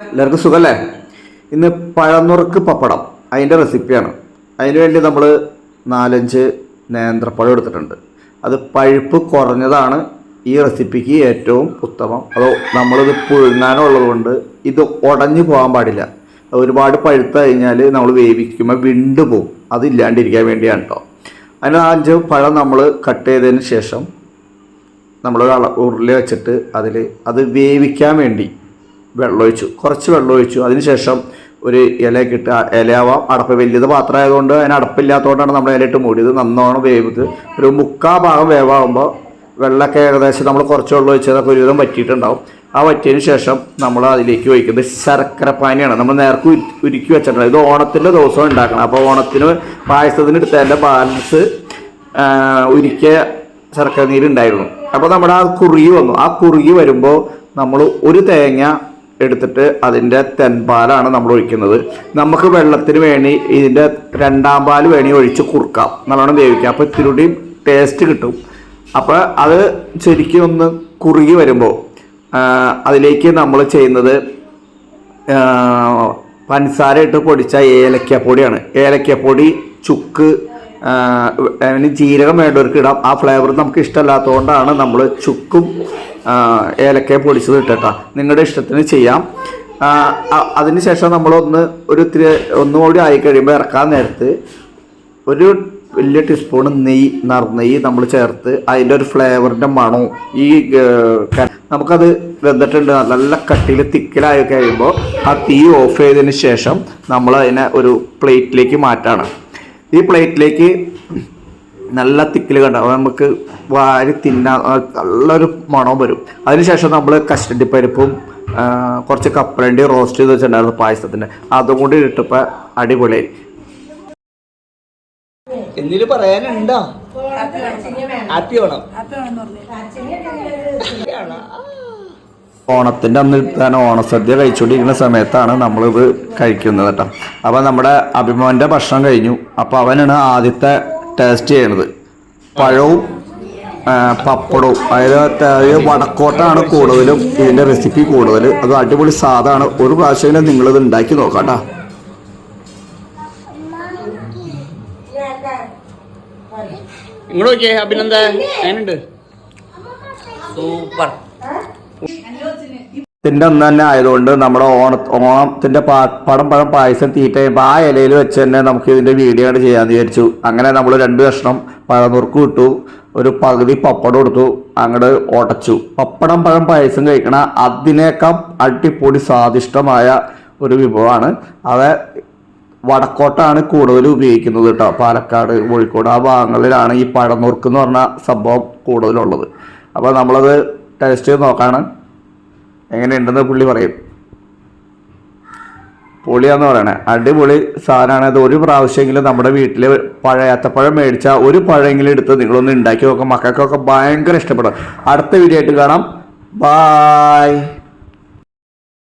എല്ലാവർക്കും സുഖമല്ലേ ഇന്ന് പഴനുറുക്ക് പപ്പടം അതിന്റെ റെസിപ്പിയാണ്. അതിന് വേണ്ടി നമ്മൾ നാലഞ്ച് നേന്ത്രപ്പഴം എടുത്തിട്ടുണ്ട്. അത് പഴുപ്പ് കുറഞ്ഞതാണ് ഈ റെസിപ്പിക്ക് ഏറ്റവും ഉത്തമം. അതോ നമ്മളിത് പുഴുങ്ങാനുള്ളത് കൊണ്ട് ഇത് ഉടഞ്ഞു പോകാൻ പാടില്ല. ഒരുപാട് പഴുത്ത് കഴിഞ്ഞാൽ നമ്മൾ വേവിക്കുമ്പോൾ വിണ്ടു പോകും അതില്ലാണ്ടിരിക്കാൻ വേണ്ടിയാണ് കേട്ടോ അതിന് അഞ്ച് പഴം നമ്മൾ കട്ട് ചെയ്തതിന് ശേഷം നമ്മൾ ഉരുളി വെച്ചിട്ട് അതിൽ അത് വേവിക്കാൻ വേണ്ടി വെള്ളമൊഴിച്ചു. കുറച്ച് വെള്ളമൊഴിച്ചു. അതിനുശേഷം ഒരു ഇലയൊക്കെ ഇട്ട് ആ ഇലയാവാം. അടപ്പ് വലിയത് പാത്രമായതുകൊണ്ട് അതിന് അടപ്പില്ലാത്തതുകൊണ്ടാണ് നമ്മൾ ഇലയിട്ട് മൂടിയത്. നന്നോണം വേവിത് ഒരു മുക്കാ ഭാഗം വേവാകുമ്പോൾ വെള്ളമൊക്കെ ഏകദേശം നമ്മൾ കുറച്ച് വെള്ളം ഒഴിച്ചതൊക്കെ ഒരുവിധം വറ്റിയിട്ടുണ്ടാവും. ആ വറ്റിയതിന് ശേഷം നമ്മൾ അതിലേക്ക് ഒഴിക്കുന്നത് ശർക്കരപ്പാനിയാണ്. നമ്മൾ നേർക്ക് ഉരു- ഉരുക്കി വെച്ചിട്ടുണ്ട്. ഇത് ഓണത്തിന്റെ ദിവസം ഉണ്ടാക്കണം അപ്പോൾ ഓണത്തിന് പായസത്തിന് എടുത്തതിന്റെ ബാലൻസ് ഉരുക്കിയ ശർക്കര നീരുണ്ടായിരുന്നു. അപ്പോൾ നമ്മുടെ ആ കുറുകി വന്നു. ആ കുറുകി വരുമ്പോൾ നമ്മൾ ഒരു തേങ്ങ എടുത്തിട്ട് അതിന്റെ തെൻപാലാണ് നമ്മൾ ഒഴിക്കുന്നത്. നമുക്ക് വെള്ളത്തിന് വേണി ഇതിന്റെ രണ്ടാം പാൽ വേണി ഒഴിച്ച് കുറുക്കാം. നല്ലോണം വേവിക്കാം. അപ്പോൾ ഇത്തിരി ടേസ്റ്റ് കിട്ടും. അപ്പോൾ അത് ശരിക്കും ഒന്ന് കുറുകി വരുമ്പോൾ അതിലേക്ക് നമ്മൾ ചെയ്യുന്നത് പഞ്ചസാര ഇട്ട് പൊടിച്ച ഏലക്കപ്പൊടിയാണ്. ഏലക്കപ്പൊടി ചുക്ക് അതിന് ജീരകം വേണ്ടവർക്ക് ഇടാം. ആ ഫ്ലേവർ നമുക്ക് ഇഷ്ടമല്ലാത്തതുകൊണ്ടാണ് നമ്മൾ ചുക്കും ആ, ഏലക്കയെ പൊടിച്ചത് ഇട്ടേട്ടാ. നിങ്ങളുടെ ഇഷ്ടത്തിന് ചെയ്യാം. അതിന് ശേഷം അതിനുശേഷം നമ്മളൊന്ന് ഒരു ഇത്തിരി ഒന്നുകൂടി ആയി കഴിയുമ്പോൾ ഇറക്കാൻ നേരത്ത് ഒരു വലിയ ടീസ്പൂൺ നെയ്യ് നറുനെയ്യ് നമ്മൾ ചേർത്ത് അതിന്റെ ഒരു ഫ്ലേവറിന്റെ മണവും ഈ നമുക്കത് വെന്തിട്ടുണ്ട്. നല്ല കട്ടിയിൽ തിക്കിലായി കഴിയുമ്പോൾ ആ തീ ഓഫ് ചെയ്തതിന് ശേഷം നമ്മൾ അതിനെ ഒരു പ്ലേറ്റിലേക്ക് മാറ്റാണ്. ഈ പ്ലേറ്റിലേക്ക് നല്ല തിക്കിൽ കണ്ട. നമുക്ക് വാരി തിന്നാൻ ആ, നല്ലൊരു മണം വരും. അതിനുശേഷം നമ്മൾ കസ്റ്റഡി പരിപ്പും കുറച്ച് കപ്പലണ്ടി റോസ്റ്റ് ചെയ്ത് വെച്ചിട്ടുണ്ടായിരുന്നു പായസത്തിന്. അതും കൂടി ഇട്ടപ്പോൾ അടിപൊളിയായി. എന്തിനു പറയാനുണ്ടോ? ഹാപ്പി ഓണം ഓണത്തിന്റെ അന്ന് തന്നെ ഓണസദ്യ കഴിച്ചുകൊണ്ടിരിക്കുന്ന സമയത്താണ് നമ്മളിത് കഴിക്കുന്നത് കേട്ടോ. അപ്പോൾ നമ്മുടെ അഭിമാന്റെ ഭക്ഷണം കഴിഞ്ഞു. അപ്പോൾ അവനാണ് ആദ്യത്തെ ടേസ്റ്റ് ചെയ്യണത്. പഴവും പപ്പടവും. അതായത് ത- വടക്കോട്ടാണ് കൂടുതലും ഇതിന്റെ റെസിപ്പി കൂടുതൽ അത് അടിപൊളി സാധാണ്. ഒരു പ്രാവശ്യം നിങ്ങളിത് ഉണ്ടാക്കി നോക്കാം കേട്ടോ ഇങ്ങോട്ട് നോക്കിയേ അഭിനന്ദ. എങ്ങനെയുണ്ട് സൂപ്പർ. ഇതിന്റെ ഒന്ന് തന്നെ ആയതുകൊണ്ട് നമ്മുടെ ഓണ ഓണത്തിന്റെ പടം പഴം പായസം തീറ്റ ചെയ്യുമ്പോൾ ആ ഇലയിൽ വെച്ച് തന്നെ നമുക്ക് ഇതിന്റെ വീഡിയോ ആയിട്ട് ചെയ്യാന്ന് വിചാരിച്ചു. അങ്ങനെ നമ്മൾ രണ്ട് കഷ്ണം പഴനുറുക്ക് കിട്ടു ഒരു പകുതി പപ്പടം എടുത്തു അങ്ങോട്ട് ഒടച്ചു. പപ്പടം പഴം പായസം കഴിക്കണ അതിനേക്കാൾ അടിപൊളി സ്വാദിഷ്ടമായ ഒരു വിഭവമാണ്. അത് വടക്കോട്ടാണ് കൂടുതൽ ഉപയോഗിക്കുന്നത് കേട്ടോ. പാലക്കാട് കോഴിക്കോട് ആ ഭാഗങ്ങളിലാണ് ഈ പഴനുറുക്ക് എന്ന് പറഞ്ഞ സംഭവം കൂടുതലുള്ളത്. അപ്പോൾ നമ്മളത് ടേസ്റ്റ് ചെയ്ത് നോക്കാണ്. എങ്ങനെയുണ്ടെന്ന് പുള്ളി പറയും. പൊളിയാന്ന് പറയണേ അടിപൊളി സാധനമാണ് അത് ഒരു പ്രാവശ്യമെങ്കിലും നമ്മുടെ വീട്ടിൽ പഴയത്തപ്പഴം മേടിച്ച ഒരു പഴമെങ്കിലും എടുത്ത് നിങ്ങളൊന്ന് ഉണ്ടാക്കി നോക്കാം. മക്കൾക്കൊക്കെ ഭയങ്കര ഇഷ്ടപ്പെടും. അടുത്ത വീഡിയോ ആയിട്ട് കാണാം. ബായ്